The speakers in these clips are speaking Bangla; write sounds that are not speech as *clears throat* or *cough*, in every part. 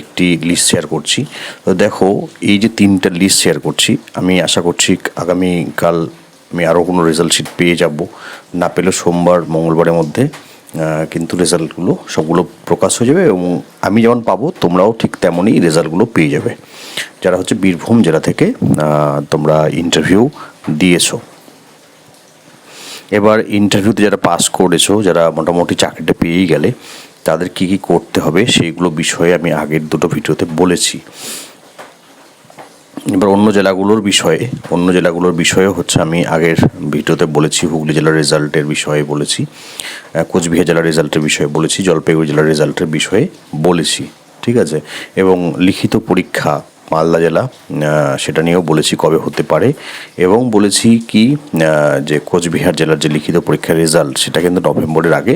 একটি লিস্ট শেয়ার করছি। তো দেখো, এই যে তিনটা লিস্ট শেয়ার করছি, আমি আশা করছি আগামীকাল আমি আরও কোনো রেজাল্ট শিট পেয়ে যাব। না পেলে সোমবার, মঙ্গলবারের মধ্যে কিন্তু রেজাল্টগুলো সবগুলো প্রকাশ হয়ে যাবে এবং আমি যেমন পাবো, তোমরাও ঠিক তেমনই রেজাল্টগুলো পেয়ে যাবে। যারা হচ্ছে বীরভূম জেলা থেকে তোমরা ইন্টারভিউ দিয়েছ। এবার ইন্টারভিউতে যারা পাস করেছ, যারা মোটামুটি চাকরিটা পেয়েই গেলে তাদের কি কি করতে হবে সেইগুলো বিষয়ে আমি আগের দুটো ভিডিওতে বলেছি। এবার অন্য জেলাগুলোর বিষয়ে, অন্য জেলাগুলোর বিষয়ে হচ্ছে আমি আগের ভিডিওতে বলেছি, হুগলি জেলার রেজাল্টের বিষয়ে বলেছি কোচবিহার জেলার রেজাল্টের বিষয়ে বলেছি, জলপাইগুড়ি জেলার রেজাল্টের বিষয়ে বলেছি, ঠিক আছে? এবং লিখিত পরীক্ষা মালদা জেলা সেটা নিয়েও বলেছি কবে হতে পারে এবং বলেছি কি যে কোচবিহার জেলার যে লিখিত পরীক্ষার রেজাল্ট সেটা কিন্তু নভেম্বরের আগে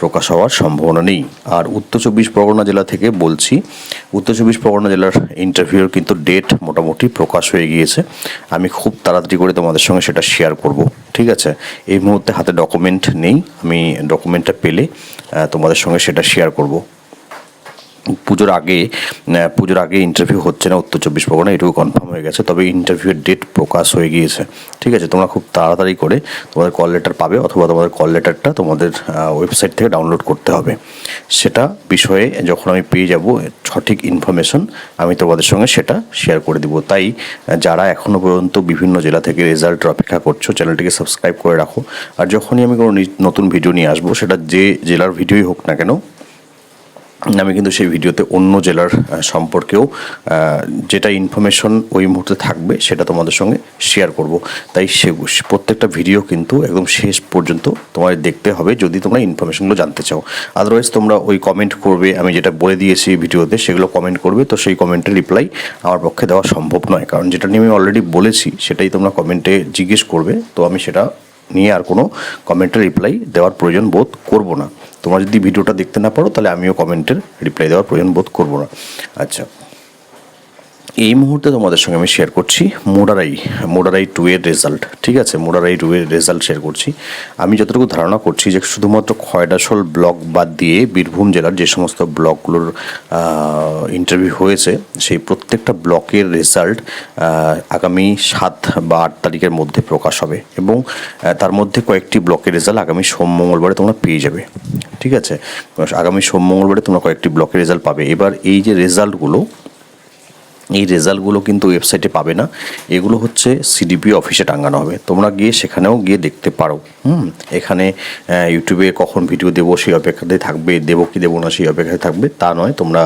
প্রকাশ হওয়ার সম্ভাবনা নেই। আর উত্তর চব্বিশ পরগনা জেলা থেকে বলছি, উত্তর চব্বিশ পরগনা জেলার ইন্টারভিউর কিন্তু ডেট মোটামুটি প্রকাশ হয়ে গিয়েছে। আমি খুব তাড়াতাড়ি করে তোমাদের সঙ্গে সেটা শেয়ার করব, ঠিক আছে? এই মুহূর্তে হাতে ডকুমেন্ট নেই, আমি ডকুমেন্টটা পেলে তোমাদের সঙ্গে সেটা শেয়ার করব। পুজোর আগে পুজোর আগে ইন্টারভিউ হচ্ছে না, উত্তর চব্বিশ পরগনা, এটুকু কনফার্ম হয়ে গেছে। তবে ইন্টারভিউয়ের ডেট প্রকাশ হয়ে গিয়েছে। ঠিক আছে, তোমরা খুব তাড়াতাড়ি করে তোমাদের কল লেটার পাবে, অথবা তোমাদের কল লেটারটা তোমাদের ওয়েবসাইট থেকে ডাউনলোড করতে হবে। সেটা বিষয়ে যখন আমি পেয়ে যাব, সঠিক ইনফরমেশন আমি তোমাদের সঙ্গে সেটা শেয়ার করে দিব। তাই, যারা এখনও পর্যন্ত বিভিন্ন জেলা থেকে রেজাল্টের অপেক্ষা করছ চ্যানেলটিকে সাবস্ক্রাইব করে রাখো। আর যখনই আমি কোনো নতুন ভিডিও নিয়ে আসব, সেটা যে জেলার ভিডিওই হোক না কেন আমি কিন্তু সেই ভিডিওতে অন্য জেলার সম্পর্কেও যেটা ইনফরমেশন ওই মুহূর্তে থাকবে সেটা তোমাদের সঙ্গে শেয়ার করব। তাই সে প্রত্যেকটা ভিডিও কিন্তু একদম শেষ পর্যন্ত তোমাদের দেখতে হবে যদি তোমরা ইনফরমেশনগুলো জানতে চাও। আদারওয়াইজ তোমরা ওই কমেন্ট করবে, আমি যেটা বলে দিয়েছি ভিডিওতে সেগুলো কমেন্ট করবে, তো সেই কমেন্টের রিপ্লাই আমার পক্ষে দেওয়া সম্ভব নয়। কারণ যেটা নিয়ে আমি অলরেডি বলেছি, সেটাই তোমরা কমেন্টে জিজ্ঞেস করবে, তো আমি সেটা নিয়ে আর কোনো কমেন্টের রিপ্লাই দেওয়ার প্রয়োজন বোধ করব না। তোমরা যদি ভিডিওটা দেখতে না পারো, তাহলে আমিও কমেন্টের রিপ্লাই দেওয়ার প্রয়োজন বোধ করব না। আচ্ছা। এই মুহূর্তে তোমাদের সঙ্গে আমি শেয়ার করছি মোডারাই মোডারাই টু এর রেজাল্ট ঠিক আছে? মোডারাই টু এর রেজাল্ট শেয়ার করছি। আমি যতটুকু ধারণা করছি যে শুধুমাত্র খয়ডাশোল ব্লক বাদ দিয়ে বীরভূম জেলার যে সমস্ত ব্লকগুলোর ইন্টারভিউ হয়েছে, সেই প্রত্যেকটা ব্লকের রেজাল্ট আগামী সাত বা আট তারিখের মধ্যে প্রকাশ হবে এবং তার মধ্যে কয়েকটি ব্লকের রেজাল্ট আগামী সোম মঙ্গলবারে তোমরা পেয়ে যাবে, ঠিক আছে? আগামী সোম মঙ্গলবারে তোমরা কয়েকটি ব্লকের রেজাল্ট পাবে। এবার এই যে রেজাল্টগুলো এই রেজাল্টগুলো কিন্তু ওয়েবসাইটে পাবে না। এগুলো হচ্ছে সিডিপি অফিসে টাঙানো হবে। তোমরা গিয়ে সেখানেও গিয়ে দেখতে পারো। হুম? এখানে ইউটিউবে কখন ভিডিও দেবো সেই অপেক্ষাতে থাকবে, দেবো কি দেবো না সেই অপেক্ষায় থাকবে, তা নয়। তোমরা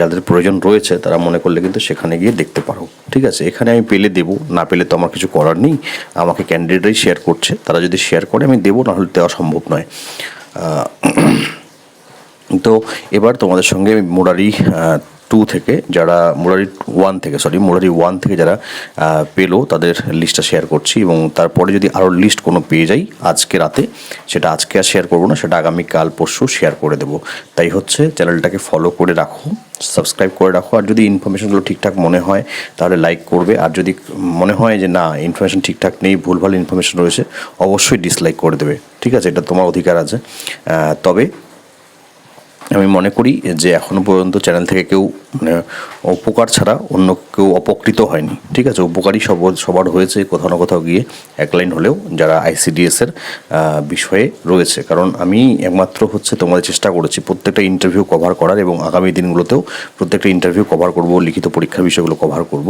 যাদের প্রয়োজন রয়েছে, তারা মনে করলে কিন্তু সেখানে গিয়ে দেখতে পারো। ঠিক আছে? এখানে আমি পেলে দেবো। না পেলে তো আমার কিছু করার নেই। আমাকে ক্যান্ডিডেটরাই শেয়ার করছে। তারা যদি শেয়ার করে, আমি দেবো, না হলে দেওয়া সম্ভব নয়। *clears throat* তো এবার তোমাদের সঙ্গে মুরারি টু থেকে যারা মোরারি ওয়ান থেকে সরি মোরারি ওয়ান থেকে যারা পেল, তাদের লিস্টটা শেয়ার করছি এবং তারপরে যদি আরও লিস্ট কোনো পেয়ে যাই আজকে রাতে, সেটা আজকে আর শেয়ার করব না, সেটা আগামী কাল পরশু শেয়ার করে দেবো। তাই হচ্ছে চ্যানেলটাকে ফলো করে রাখো সাবস্ক্রাইব করে রাখো, আর যদি ইনফরমেশনগুলো ঠিকঠাক মনে হয়, তাহলে লাইক করবে। আর যদি মনে হয় যে না ইনফরমেশন ঠিকঠাক নেই, ভুলভাল ইনফরমেশন রয়েছে, অবশ্যই ডিসলাইক করে দেবে। ঠিক আছে? এটা তোমার অধিকার আছে। তবে আমি মনে করি যে এখনও পর্যন্ত চ্যানেল থেকে কেউ মানে উপকার ছাড়া অন্য কেউ অপকৃত হয়নি। ঠিক আছে? উপকারই সব, সবার হয়েছে কোথাও না কোথাও গিয়ে এক লাইন হলেও যারা আইসিডিএসের বিষয়ে রয়েছে। কারণ আমি একমাত্র হচ্ছে তোমাদের চেষ্টা করেছি প্রত্যেকটা ইন্টারভিউ কভার করার এবং আগামী দিনগুলোতেও প্রত্যেকটা ইন্টারভিউ কভার করব, লিখিত পরীক্ষার বিষয়গুলো কভার করব।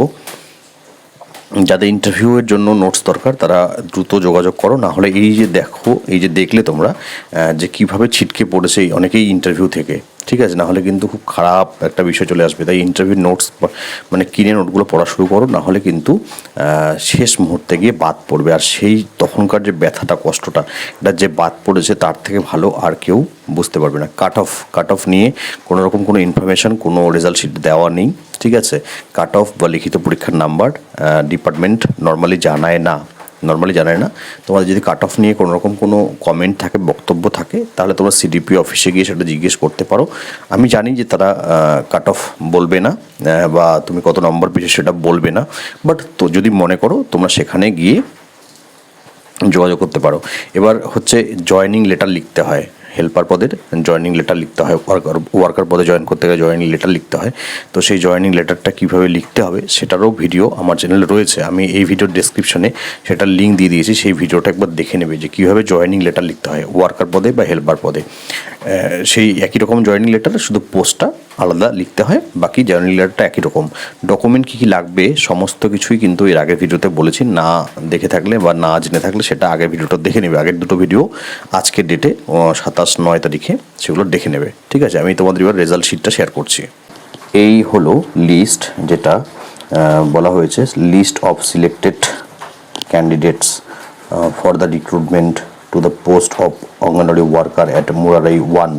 যাদের ইন্টারভিউয়ের জন্য নোটস দরকার, তারা দ্রুত যোগাযোগ করো। না হলে এই যে দেখো, এই যে দেখলে তোমরা যে কীভাবে ছিটকে পড়েছে অনেকেই ইন্টারভিউ থেকে। ঠিক আছে না হলে কিন্তু খুব খারাপ একটা বিষয় চলে আসবে। তাই ইন্টারভিউ নোটস মানে কিনে নোটগুলো পড়া শুরু করো না হলে কিন্তু শেষ মুহূর্তে গিয়ে বাদ পড়বে। আর সেই তখনকার যে ব্যথাটা, কষ্টটা, এটা যে বাদ পড়েছে, তার থেকে ভালো আর কেউ বুঝতে পারবে না। কাট অফ কাট অফ নিয়ে কোনো রকম কোনো ইনফরমেশন কোনো রেজাল্ট শিট দেওয়া নেই, ঠিক আছে? কাট অফ বা লিখিত পরীক্ষার নাম্বার ডিপার্টমেন্ট নর্মালি জানায় না। নর্মালি জানায় না। তোমাদের যদি কাট অফ নিয়ে কোনো রকম কোনো কমেন্ট থাকে, বক্তব্য থাকে, তাহলে তোমরা সিডিপি অফিসে গিয়ে সেটা জিজ্ঞেস করতে পারো। আমি জানি যে তারা কাট অফ বলবে না বা তুমি কত নম্বর পেয়েছ সেটা বলবে না। বাট তো যদি মনে করো, তোমরা সেখানে গিয়ে যোগাযোগ করতে পারো। এবার হচ্ছে জয়নিং লেটার লিখতে হয়। হেল্পার পদের জয়েনিং লেটার লিখতে হয় ওয়ার্কার ওয়ার্কার পদে জয়েন করতে গেলে জয়েনিং লেটার লিখতে হয়। তো সেই জয়েনিং লেটারটা কীভাবে লিখতে হবে সেটারও ভিডিও আমার চ্যানেলে রয়েছে। আমি এই ভিডিওর ডেসক্রিপশনে সেটার লিঙ্ক দিয়ে দিয়েছি, সেই ভিডিওটা একবার দেখে নেবে যে কীভাবে জয়েনিং লেটার লিখতে হয় ওয়ার্কার পদে বা হেল্পার পদে। সেই একই রকম জয়েনিং লেটার শুধু পোস্টটা আলাদা লিখতে হয়, বাকি জয়েনিং লেটারটা একই রকম। ডকুমেন্ট কী কী লাগবে, সমস্ত কিছুই কিন্তু এর আগের ভিডিওতে বলেছি। না দেখে থাকলে বা না জেনে থাকলে সেটা আগের ভিডিওটা দেখে নেবে। আগের দুটো ভিডিও আজকের ডেটে সাতাশ, নয় তারিখে সেগুলো দেখে নেবে। ঠিক আছে? আমি তোমাদের এবার রেজাল্ট শিটটা শেয়ার করছি। এই হলো লিস্ট যেটা বলা হয়েছে list of selected candidates for the recruitment to the post of anganwadi worker at Murarai one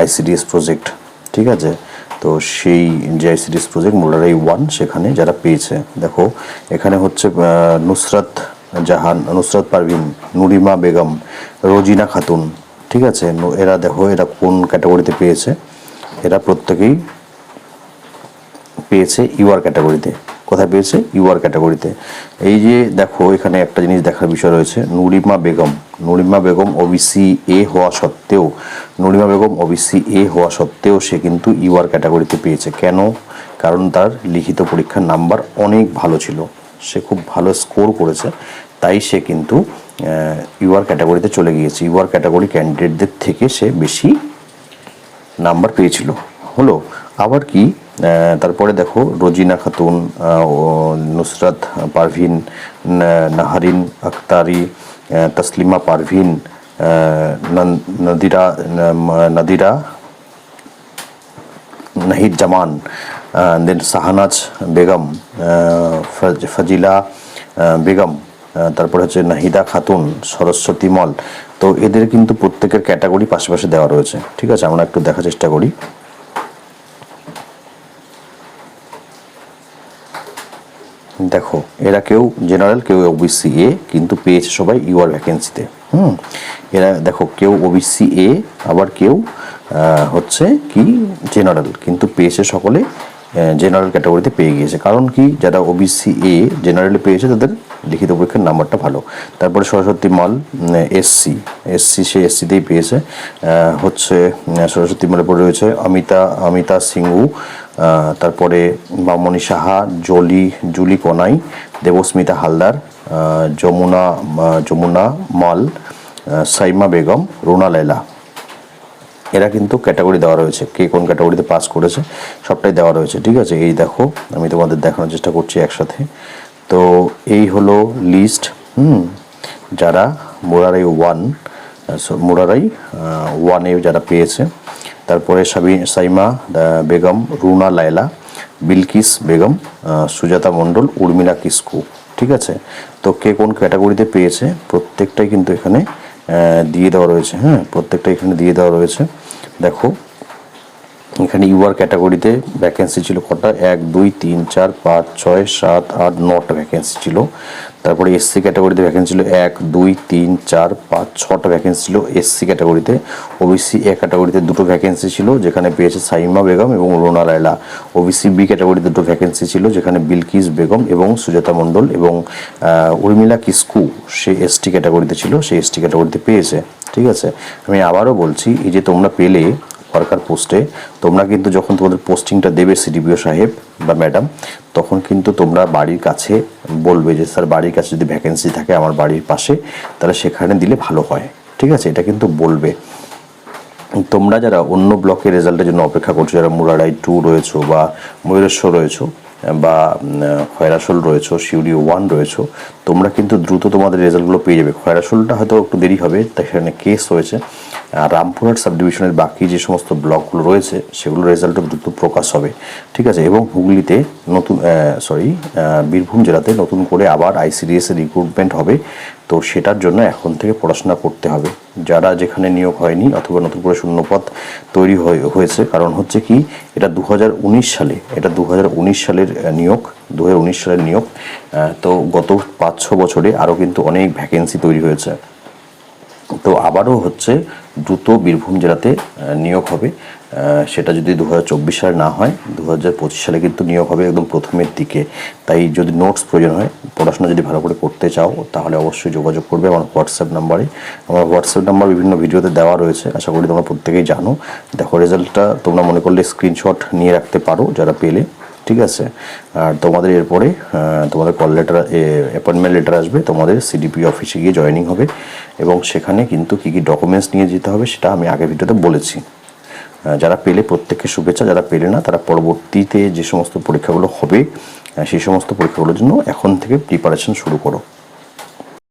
ICDS project ঠিক আছে? তো সেই যে আইসিডিএস প্রজেক্ট মুরারাই ওয়ান সেখানে যারা পেয়েছে, দেখো, এখানে হচ্ছে নুসরাত জাহান, নুসরাত পারভিন, নুরিমা বেগম, রোজিনা খাতুন ঠিক আছে? এরা দেখো, এরা কোন ক্যাটাগরিতে পেয়েছে? এরা প্রত্যেকেই পেয়েছে ইউআর ক্যাটাগরিতে কোথায় পেয়েছে? ইউআর ক্যাটাগরিতে এই যে দেখো, এখানে একটা জিনিস দেখার বিষয় রয়েছে, নুরিমা বেগম। নুরিমা বেগম ওবিসি এ হওয়া সত্ত্বেও, নুরিমা বেগম ওবিসি এ হওয়া সত্ত্বেও সে কিন্তু ইউআর ক্যাটাগরিতে পেয়েছে। কেন? কারণ তার লিখিত পরীক্ষার নাম্বার অনেক ভালো ছিল। সে খুব ভালো স্কোর করেছে। তাই সে কিন্তু ইউআর ক্যাটাগরিতে চলে গিয়েছে। ইউআর ক্যাটাগরি ক্যান্ডিডেটদের থেকে সে বেশি নাম্বার পেয়েছিল। হলো, আবার কি? তারপরে দেখো, রোজিনা খাতুন নুসরাত পারভিন নাহারিন আখতারি তসলিমা পারভিন নদিরা নদিরা, নাহিদ জামান দেন শাহানাজ বেগম ফজিলা বেগম। তারপরে হচ্ছে নাহিদা খাতুন, সরস্বতী মল। তো এদের কিন্তু প্রত্যেকের ক্যাটাগরি পাশে পাশে দেওয়া রয়েছে। ঠিক আছে, আমরা একটু দেখার চেষ্টা করি। দেখো, এরা কেউ জেনারেল, কেউ ওবিসি এ কিন্তু পেয়েছে সবাই ইউআর ভ্যাকেন্সিতে। হুম, এরা দেখো, কেউ ওবিসি এ আবার কেউ হচ্ছে কি জেনারেল, কিন্তু পেয়েছে সকলে জেনারেল ক্যাটাগরিতে পেয়ে গিয়েছে। কারণ কি, যারা ওবিসি এ জেনারেলে পেয়েছে, তাদের লিখিত পরীক্ষার নাম্বারটা ভালো। তারপরে সরস্বতী মাল এসসি এসসি সে এসসিতেই পেয়েছে। হচ্ছে সরস্বতী মালের পরে রয়েছে অমিতা অমিতা সিংহু তারপরে মামনি সাহা, জলি, জুলি কোনাই, দেবস্মিতা হালদার যমুনা যমুনা মাল সাইমা বেগম, রুনা লাইলা এরা কিন্তু ক্যাটাগরি দেওয়া রয়েছে, কে কোন ক্যাটাগরিতে পাস করেছে, সবটাই দেওয়া রয়েছে। ঠিক আছে? এই দেখো, আমি তোমাদের দেখানোর চেষ্টা করছি একসাথে। তো এই হলো লিস্ট হুম, যারা মোরারাই ওয়ান মোরারাই ওয়ানে যারা পেয়েছে। তারপরে সাবি, সাইমা বেগম, রুনা, লায়লা, বিলকিস, বেগম সুজাতা মণ্ডল, উর্মিলা কিস্কু, ঠিক আছে? তো কে কোন ক্যাটাগরিতে পেয়েছে? প্রত্যেকটাই কিন্তু এখানে দিয়ে দেওয়া রয়েছে হ্যাঁ প্রত্যেকটা এখানে দিয়ে দেওয়া রয়েছে। দেখো এখানে ইউআর ক্যাটাগরিতে ভ্যাকেন্সি ছিল কটা? এক, দুই, তিন, চার, পাঁচ, ছয়, সাত, আট, নটা ভ্যাকেন্সি ছিল। তারপরে এসসি ক্যাটাগরিতে ভ্যাকেন্সি ছিল এক, দুই, তিন, চার, পাঁচ, ছটা ভ্যাকেন্সি ছিল এসসি ক্যাটাগরিতে। ওবিসি এ ক্যাটাগরিতে দুটো ভ্যাকেন্সি ছিল, যেখানে পেয়েছে সাইমা বেগম এবং রোনা লায়লা। ওবিসি বি ক্যাটাগরিতে দুটো ভ্যাকেন্সি ছিল, যেখানে বিলকিস বেগম এবং সুজাতা মণ্ডল এবং উর্মিলা কিস্কু, সে এসটি ক্যাটাগরিতে ছিল সেই এসটি ক্যাটাগরিতে পেয়েছে। ঠিক আছে? আমি আবারও বলছি, এই যে তোমরা পেলে ওয়ার্কার পোস্টে তোমরা কিন্তু যখন তোমাদের পোস্টিংটা দেবে সিডিপিও সাহেব বা ম্যাডাম তখন কিন্তু তোমরা বাড়ির কাছে বলবে যে, স্যার, বাড়ির কাছে যদি ভ্যাকেন্সি থাকে আমার বাড়ির পাশে, তাহলে সেখানে দিলে ভালো হয়। ঠিক আছে? এটা কিন্তু বলবে। তোমরা যারা অন্য ব্লকের রেজাল্টের জন্য অপেক্ষা করছ, যারা মুরারাই টু রয়েছো বা ময়ূরেশ্বর রয়েছো বা খয়রাসোল রয়েছে শিউরি ওয়ান রয়েছে, তোমরা কিন্তু দ্রুত তোমাদের রেজাল্টগুলো পেয়ে যাবে। খয়রাসোলটা হয়তো একটু দেরি হবে তাই সেখানে কেস হয়েছে আর রামপুরহাট সাব ডিভিশনের বাকি যে সমস্ত ব্লকগুলো রয়েছে সেগুলোর রেজাল্টও দ্রুত প্রকাশ হবে। ঠিক আছে? এবং হুগলিতে নতুন সরি বীরভূম জেলাতে নতুন করে আবার আইসিডিএস এর রিক্রুটমেন্ট হবে। তো সেটার জন্য এখন থেকে পড়াশোনা করতে হবে। যারা যেখানে নিয়োগ হয়নি অথবা নতুন করে শূন্যপদ তৈরি হয়ে- হয়েছে, কারণ হচ্ছে কি, এটা দু হাজার উনিশ সালে, এটা দু হাজার উনিশ সালের নিয়োগ দু হাজার উনিশ সালের নিয়োগ তো গত পাঁচ ছ বছরে আরও কিন্তু অনেক ভ্যাকেন্সি তৈরি হয়েছে। তো আবারও হচ্ছে দ্রুত বীরভূম জেলাতে নিয়োগ হবে। সেটা যদি দু হাজার চব্বিশ সালে না হয় দু হাজার পঁচিশ সালে কিন্তু নিয়োগ হবে একদম প্রথমের দিকে। তাই যদি নোটস প্রয়োজন হয়, পড়াশোনা যদি ভালো করে করতে চাও, তাহলে অবশ্যই যোগাযোগ করবে আমার হোয়াটসঅ্যাপ নাম্বারে। আমার হোয়াটসঅ্যাপ নাম্বার বিভিন্ন ভিডিওতে দেওয়া রয়েছে। আশা করি তোমরা প্রত্যেকেই জানো। দেখো রেজাল্টটা তোমরা মনে করলে স্ক্রিনশট নিয়ে রাখতে পারো যারা পেলে। ঠিক আছে? আর তোমাদের এরপরে তোমাদের কল লেটার অ্যাপয়েন্টমেন্ট লেটার আসবে, তোমাদের সিডিপি অফিসে গিয়ে জয়নিং হবে এবং সেখানে কিন্তু কী কী ডকুমেন্টস নিয়ে যেতে হবে সেটা আমি আগের ভিডিওতে বলেছি। যারা পেলে প্রত্যেককে শুভেচ্ছা, যারা পেলে না, তারা পরবর্তীতে যে সমস্ত পরীক্ষাগুলো হবে সেই সমস্ত পরীক্ষাগুলোর জন্য এখন থেকে প্রিপারেশন শুরু করো।